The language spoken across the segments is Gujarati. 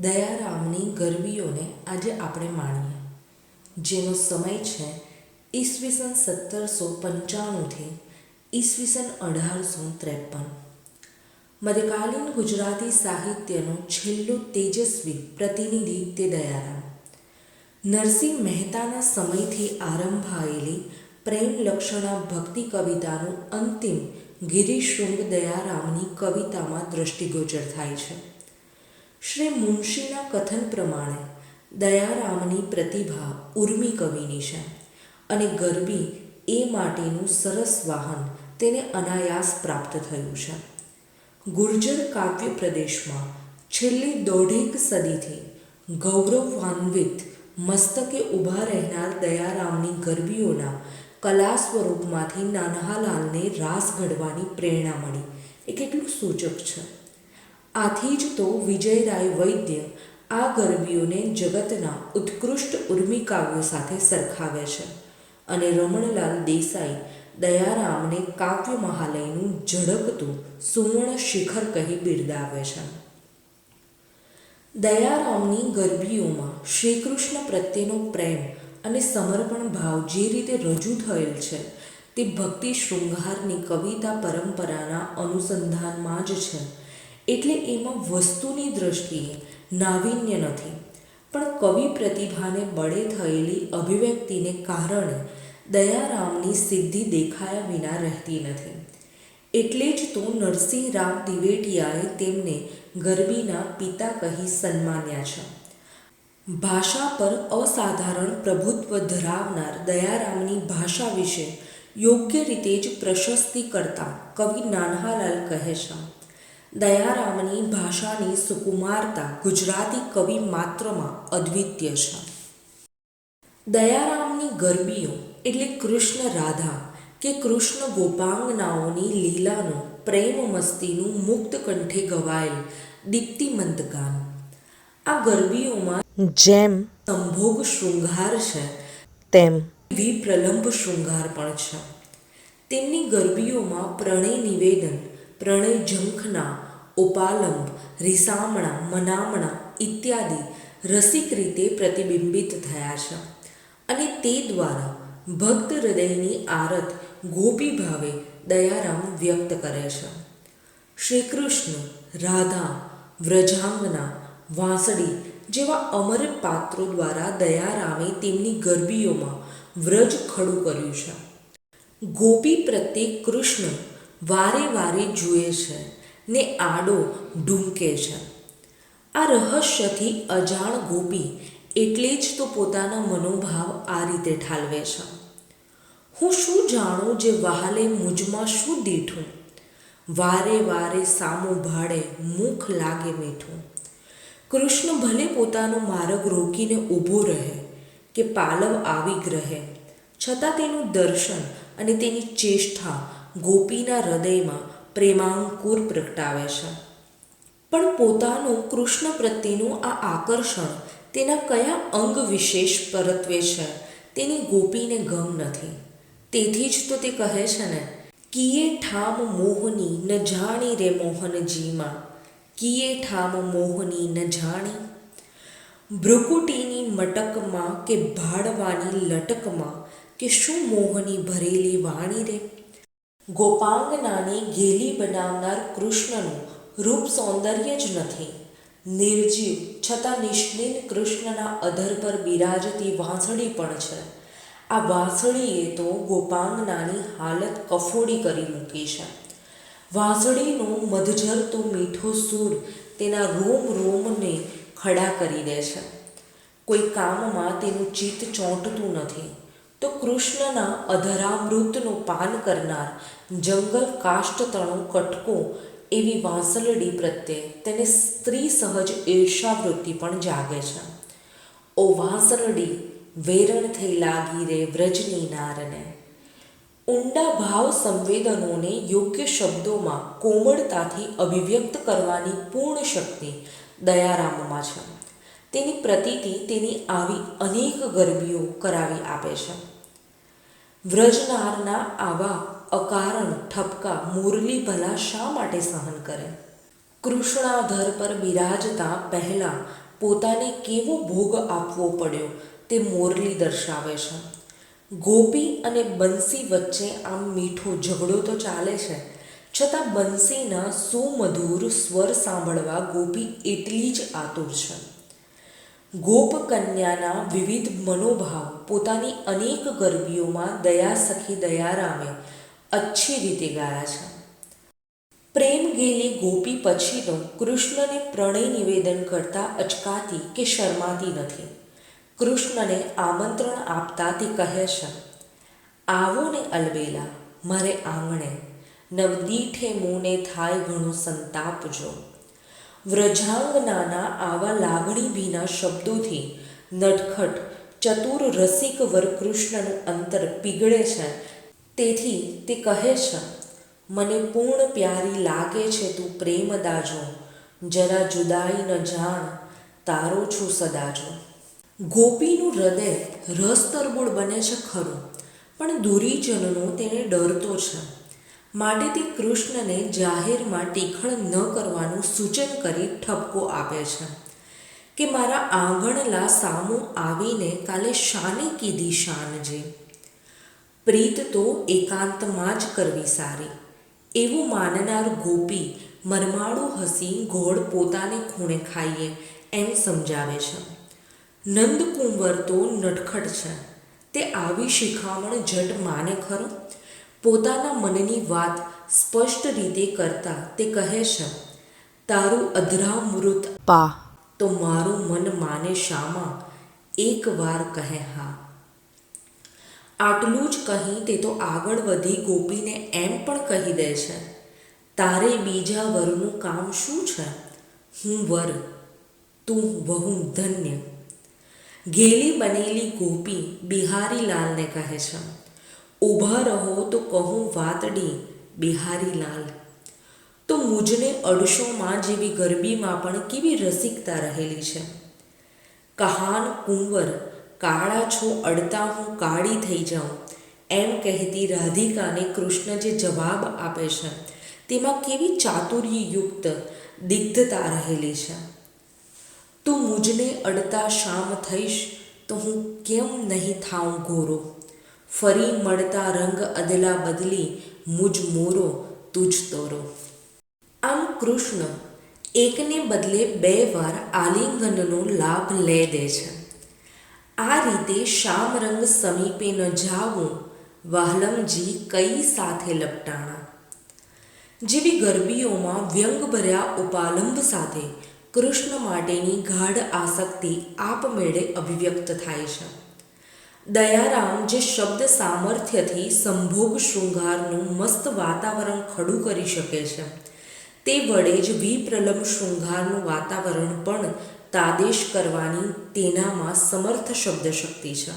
દયારામની ગરબીઓને આજે આપણે માણીએ. જેનો સમય છે ઈસવીસન સત્તરસો પંચાણુંથી ઈસવીસન અઢારસો ત્રેપન. મધ્યકાલીન ગુજરાતી સાહિત્યનો છેલ્લો તેજસ્વી પ્રતિનિધિ તે દયારામ. નરસિંહ મહેતાના સમયથી આરંભાયેલી પ્રેમલક્ષણા ભક્તિ કવિતાનું અંતિમ ગિરીશૃંગ દયારામની કવિતામાં દ્રષ્ટિગોચર થાય છે. શ્રી મુનશીના કથન પ્રમાણે દયારામની પ્રતિભા ઉર્મી કવિની છે અને ગરબી એ માટેનું સરસ વાહન તેને અનાયાસ પ્રાપ્ત થયું છે. ગુર્જર કાવ્ય પ્રદેશમાં છેલ્લી દોઢેક સદીથી ગૌરવાન્વિત મસ્તકે ઊભા રહેનાર દયારામની ગરબીઓના કલા સ્વરૂપમાંથી નાનહાલાલને રાસ ઘડવાની પ્રેરણા મળી. એ કેટલું સૂચક છે. આથી જ તો વિજયરાય વૈદ્ય આ ગરબીઓને જગતના ઉત્કૃષ્ટ ઉર્મી કાવ્યો સાથે સરખાવે છે અને રમણલાલ દેસાઈ દયારામને કાવ્ય મહાલયનું ઝળકતું સુવર્ણ શિખર કહી બિરદાવે છે. દયારામની ગરબીઓમાં શ્રીકૃષ્ણ પ્રત્યેનો પ્રેમ અને સમર્પણ ભાવ જે રીતે રજૂ થયેલ છે, તે ભક્તિ શૃંગારની કવિતા પરંપરાના અનુસંધાનમાં જ છે. એટલે એમાં વસ્તુની દ્રષ્ટિએ નાવીન્ય નથી. પણ કવિ પ્રતિભાને બળે થયેલી અભિવ્યક્તિને કારણે દયારામની સિદ્ધિ દેખાયા વિના રહેતી નથી. એટલે જ તો નરસિંહ રામ દિવેટિયાએ તેમને ગરબીના પિતા કહી સન્માન્યા છે. ભાષા પર અસાધારણ પ્રભુત્વ ધરાવનાર દયારામની ભાષા વિશે યોગ્ય રીતે જ પ્રશસ્તિ કરતા કવિ નાનહાલાલ કહે છે. દયારામની ભાષાની સુકુમારતા ગુજરાતી કવિ માત્રમાં અદ્વિતીય છે. દયારામની ગરબીઓ એટલે કૃષ્ણ રાધા કે કૃષ્ણ ગોપાંગનાઓની લીલાનું પ્રેમ મસ્તીનું મુક્ત કંઠે ગવાયેલ દીપ્તિમંત ગાન. આ ગરબીઓમાં જેમ સંભોગ શૃંગાર છે તેમ વિપ્રલંબ શૃંગાર પણ છે. તેમની ગરબીઓમાં પ્રણય નિવેદન પ્રણય ઝંખના ઉપાલંબ, રીસામણા, મનામણા ઇત્યાદિ રસિક રીતે પ્રતિબિંબિત થયા છે. અને તે દ્વારા ભક્ત હૃદયની આરત ગોપી ભાવે દયારામ વ્યક્ત કરે છે. શ્રી કૃષ્ણ રાધા, વ્રજાંગના વાંસળી જેવા અમર પાત્રો દ્વારા દયારામે તેમની ગરબીઓમાં વ્રજ ખડું કર્યું છે. ગોપી પ્રત્યે કૃષ્ણ વારે વારે જુએ છે. ને આડો ઢૂંકે છે. આ રહસ્યથી અજાણ ગોપી એટલે જ તો પોતાના મનોભાવ આ રીતે ઠાલવે છે. હું શું જાણું જે વહાલે મુજમાં શું દીઠું? વારે વારે સામું ભાડે મુખ લાગે મીઠું. કૃષ્ણ ભલે પોતાનો માર્ગ રોકીને ઊભો રહે કે પાલવ આવી ગ્રહે, છતાં તેનું દર્શન અને તેની ચેષ્ટા ગોપીના હૃદયમાં પ્રેમાંકુર પ્રગટાવે છે. પણ પોતાનું કૃષ્ણ પ્રત્યેનું આ આકર્ષણ તેના કયા અંગ વિશેષ પરત્વે છે તેની ગોપીને ગમ નથી. તેથી જ તો તે કહે છે ને કિયે ઠામ મોહની ન જાણી રે મોહનજીમાં? કિયે ઠામ મોહની ન જાણી? ભ્રુકુટીની મટકમાં કે ભાડવાની લટકમાં કે શું મોહની ભરેલી વાણી રે? ગોપાંગનાને ગેલી બનાવનાર કૃષ્ણનું રૂપ સૌંદર્ય જ નથી. નિર્જીવ છતાં નિષ્ઠીન કૃષ્ણના અધર પર બિરાજતી વાંસળી પણ છે. આ વાંસળીએ તો ગોપાંગનાની હાલત કફોડી કરી મૂકી છે. વાંસળીનો મધજરતો મીઠો સૂર તેના રોમ રોમને ખડા કરી દે છે. કોઈ કામમાં તેનું ચિત્ત ચોંટતું નથી. તો કૃષ્ણના અધરામૃતનું પાન કરનાર જંગલ કાષ્ટતણો કટકો એવી વાંસલડી પ્રત્યે તેને સ્ત્રી સહજ ઈર્ષાવૃત્તિ પણ જાગે છે. ઓ વાંસલડી, વેરણ થઈ લાગી રે વ્રજની નારને. ઊંડા ભાવ સંવેદનોને યોગ્ય શબ્દોમાં કોમળતાથી અભિવ્યક્ત કરવાની પૂર્ણ શક્તિ દયારામમાં છે. તેની પ્રતીતિ તેની આવી અનેક ગરબીઓ કરાવી આપે છે. વ્રજનારના આવા અકારણ ઠપકા મુરલી ભલા શા માટે સહન કરે? કૃષ્ણાધર પર બિરાજતા પહેલાં પોતાને કેવો ભોગ આપવો પડ્યો તે મોરલી દર્શાવે છે. ગોપી અને બંસી વચ્ચે આમ મીઠો ઝઘડો તો ચાલે છે, છતાં બંસીના સુમધુર સ્વર સાંભળવા ગોપી એટલી જ આતુર છે. ગોપ કન્યાના વિવિધ મનોભાવ પોતાની અનેક ગરબીઓમાં દયા સખી દયારામે અચ્છી રીતે ગાયા છે. પ્રેમ ગેલી ગોપી પછીનો કૃષ્ણને પ્રણય નિવેદન કરતા અચકાતી કે શરમાતી નથી. કૃષ્ણને આમંત્રણ આપતા તે કહે છે, આવો ને અલબેલા, મારે આંગણે, નવદીઠે મોને થાય ઘણો સંતાપ જો. વ્રજાંગનાના આવા લાગણી ભીના શબ્દોથી નટખટ, ચતુર રસિક વરકૃષ્ણનું અંતર પીગળે છે. તેથી તે કહે છે, મને પૂર્ણ પ્યારી લાગે છે તું પ્રેમ દાજો. જરા જુદાઈ ન જાણ, તારો છું સદાજો. ગોપીનું હૃદય રસ બને છે ખરું, પણ દુરીજનનો તેને ડરતો છે. માટે તે કૃષ્ણને જાહેરમાં ટીખળ ન કરવાનું સૂચન કરી ઠપકો આપે છે. કે મારા આંગણલા સામું આવીને કાલે શાને કીધી શાનજે. પ્રીત તો એકાંતમાં જ કરવી સારી. એવું માનનાર ગોપી મરમાળું હસી ઘોડ પોતાને ખૂણે ખાઈએ એમ સમજાવે છે. નંદકુંવર તો નટખટ છે. તે આવી શિખામણ જટ માને ખરો? પોતાના મનની વાત સ્પષ્ટ રીતે કરતા તે કહે છે તારું અધરામૃત પા. તો મારું મન માને શામાં? એકવાર કહે હા. આટલું જ કહી તે તો આગળ વધી ગોપીને એમ પણ કહી દે છે તારે બીજા વરનું કામ શું છે? હું વર તું વહુ ધન્ય. ગેલી બનેલી ગોપી બિહારીલાલને કહે છે ઊભા રહો તો કહું વાતડી બિહારીલાલ તો મુજને અડશોમાં જેવી ગરબીમાં પણ કેવી રસિકતા રહેલી છે. કહાન કુંવર, કાળા છો અડતા હું કાળી થઈ જાઉં. એમ કહેતી રાધિકાને કૃષ્ણ જે જવાબ આપે છે, તેમાં કેવી ચાતુર્યયુક્ત દિગ્ધતા રહેલી છે. તું મુજને અડતા શામ થઈશ તો હું કેમ નહીં થાઉં ગોરો? ફરી મળતા રંગ અદલા બદલી મુજ મોરો, તુજ તોરો. આમ કૃષ્ણ એકને બદલે બે વાર આલિંગનનો લાભ લે દે છે. આ રીતે શામ રંગ સમીપે ન જાવું વાહલમજી કઈ સાથે લપટાણા. જેવી ગરબીઓમાં વ્યંગભર્યા ઉપાલંબ સાથે કૃષ્ણ માટેની ગાઢ આસક્તિ આપમેળે અભિવ્યક્ત થાય છે. દયારામ જે શબ્દ સામર્થ્યથી સંભોગ શૃંગારનું મસ્ત વાતાવરણ ખડું કરી શકે છે. તે વડે જ વિપ્રલંબ શૃંગારનું વાતાવરણ પણ તાદેશ કરવાની તેનામાં સમર્થ શબ્દ શક્તિ છે.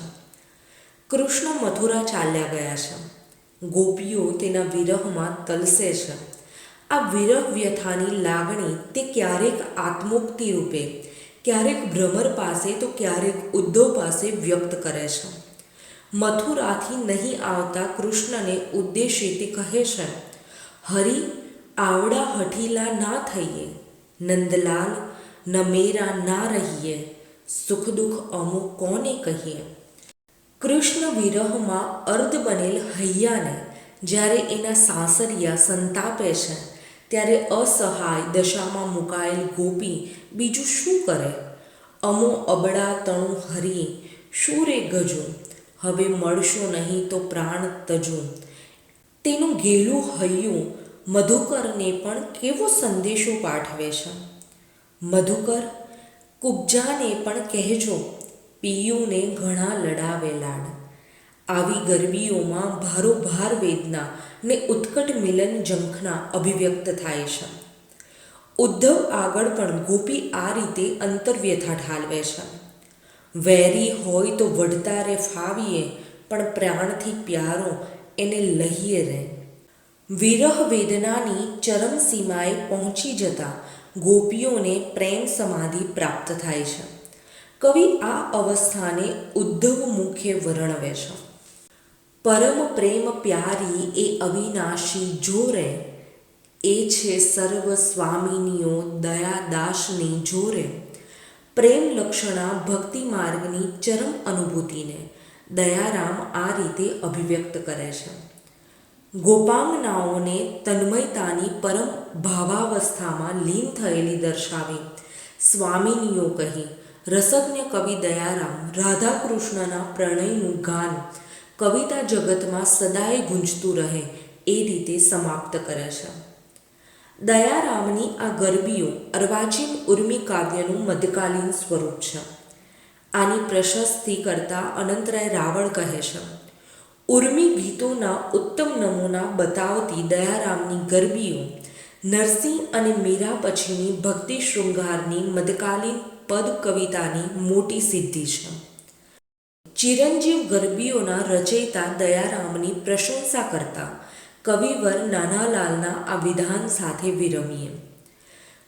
કૃષ્ણ મથુરા ચાલ્યા ગયા છે. ગોપીઓ તેના વિરહમાં તલસે છે. આ વિરહ વ્યથાની લાગણી તે ક્યારેક આત્મોક્તિ રૂપે ક્યારેક ભ્રમર પાસે તો ક્યારેક ઉદ્ધવ પાસે વ્યક્ત કરે છે. મથુરાથી નહીં આવતા કૃષ્ણને ઉદ્દેશિત કહે છે, હરિ, આવડા હઠીલા ના થઈએ, નંદલાલ ન મેરા ના રહીએ સુખ દુઃખ અમુક કોને કહીએ કૃષ્ણ વિરહમાં અર્ધ બનેલ હૈયાને જ્યારે એના સાસરિયા સંતાપે છે ત્યારે અસહાય દશામાં મુકાયેલ ગોપી બીજું શું કરે? અમો અબડા તણું હરી શું રે ગજું? હવે મળશો નહીં તો પ્રાણ તજું. તેનું ઘેલું હૈયું મધુકરને પણ કેવો સંદેશો પાઠવે છે? મધુકર, કુબજાને પણ કહેજો, પિયુને ઘણા લડાવે લાડ. આવી ગરબીઓમાં ભારોભાર વેદના ને ઉત્કટ મિલન ઝંખના અભિવ્યક્ત થાય છે. ઉદ્ધવ આગળ પણ ગોપી આ રીતે અંતર્વ્યથા ઠાલવે છે. વેરી હોય તો વઢતા રે ફાવીએ, પણ પ્રાણથી પ્યારો એને લહીએ રે. વિરહ વેદનાની ચરમ સીમાએ પહોંચી જતા ગોપીઓને પ્રેમ સમાધિ પ્રાપ્ત થાય છે. કવિ આ અવસ્થાને ઉદ્ધવ મુખે વર્ણવે છે. પરમ પ્રેમ પ્યારી એ અવિનાશી જોરે, એ છે સર્વ સ્વામિનીઓ દયાદાસની જોરે. પ્રેમ લક્ષણા ભક્તિ માર્ગની ચરમ અનુભૂતિને દયારામ આ રીતે અભિવ્યક્ત કરે છે. ગોપાંગનાઓને તન્મયતાની પરમ ભાવાવસ્થામાં લીન થયેલી દર્શાવી. સ્વામિનીઓ કહી, રસજ્ઞ કવિ દયારામ, રાધાકૃષ્ણના પ્રણયનું ગાન કવિતા જગતમાં સદાય ગુંજતું રહે એ રીતે સમાપ્ત કરે છે. દયારામની આ ગરબીઓ અર્વાચીન ઉર્મી કાવ્યનું મધ્યકાલીન સ્વરૂપ છે. આની પ્રશસ્તિ કરતા અનંતરાય રાવળ કહે છે, ઉર્મી ગીતોના ઉત્તમ નમૂના બતાવતી દયારામની ગરબીઓ નરસિંહ અને મીરા પછીની ભક્તિ શૃંગારની મધકાલીન પદ કવિતાની મોટી સિદ્ધિ છે. ચિરંજીવ ગરબીઓના રચયિતા દયારામની પ્રશંસા કરતા કવિવર નાનાલાલના આ વિધાન સાથે વિરમીએ.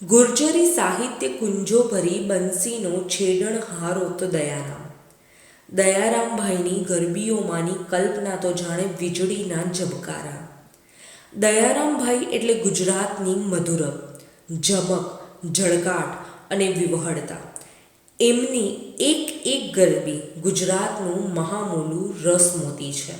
ગુર્જરી સાહિત્ય કુંજો ભરી બંસીનો છેડણ હારો તો દયારામ. દયારામભાઈની ગરબીઓમાંની કલ્પના તો જાણે વીજળીના ઝબકારા. દયારામભાઈ એટલે ગુજરાતની મધુરબ જમક જળગાટ અને વિવહળતા. એમની એક એક ગરબી ગુજરાતનું મહામોલું રસમોતી છે.